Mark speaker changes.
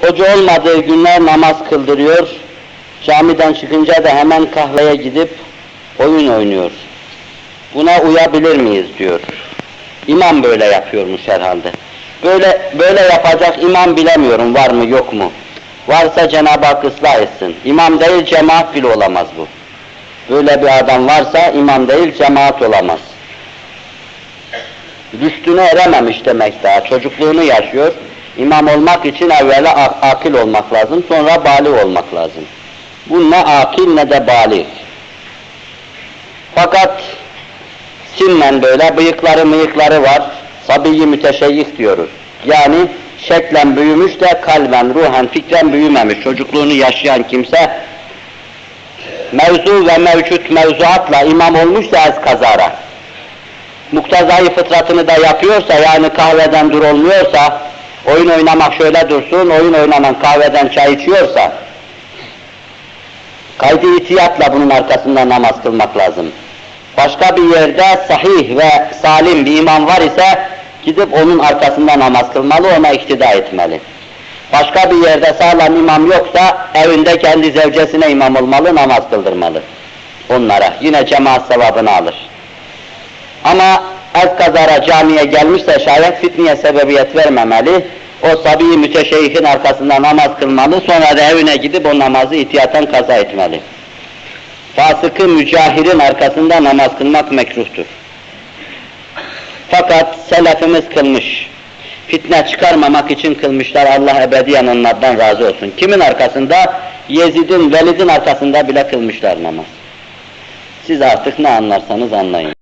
Speaker 1: Hoca olmadığı günler namaz kıldırıyor. Camiden çıkınca da hemen kahveye gidip oyun oynuyor. Buna uyabilir miyiz diyor. İmam böyle yapıyormuş herhalde. Böyle böyle yapacak imam bilemiyorum var mı yok mu? Varsa Cenab-ı Hak ıslah etsin. İmam değil cemaat bile olamaz bu. Böyle bir adam varsa imam değil cemaat olamaz. Rüştüne erememiş demek daha. Çocukluğunu yaşıyor. İmam olmak için evvela ak- akil olmak lazım, sonra bali olmak lazım. Bu ne akil ne de bali. Fakat sinnen böyle bıyıkları mıyıkları var. Sabiyi müteşeyyih diyoruz. Yani şeklen büyümüş de kalben, ruhen, fikren büyümemiş. Çocukluğunu yaşayan kimse mevzu ve mevcut mevzuatla imam olmuş da az kazara. Muktazayı fıtratını da yapıyorsa yani kahveden dur olmuyorsa oyun oynamak şöyle dursun, oyun oynanan kahveden çay içiyorsa kaydı itiyatla bunun arkasında namaz kılmak lazım. Başka bir yerde sahih ve salim bir imam var ise gidip onun arkasında namaz kılmalı, ona iktida etmeli. Başka bir yerde sağlam imam yoksa evinde kendi zevcesine imam olmalı, namaz kıldırmalı. Onlara yine cemaat sevabını alır. Ama az kazara camiye gelmişse şayet fitneye sebebiyet vermemeli. O sabi müteşeyyihin arkasında namaz kılmalı, sonra da evine gidip o namazı itiyaten kaza etmeli. Fasıkı mücahirin arkasında namaz kılmak mekruhtur. Fakat selefimiz kılmış. Fitne çıkarmamak için kılmışlar. Allah ebediyen onlardan razı olsun. Kimin arkasında? Yezid'in, Velid'in arkasında bile kılmışlar namaz. Siz artık ne anlarsanız anlayın.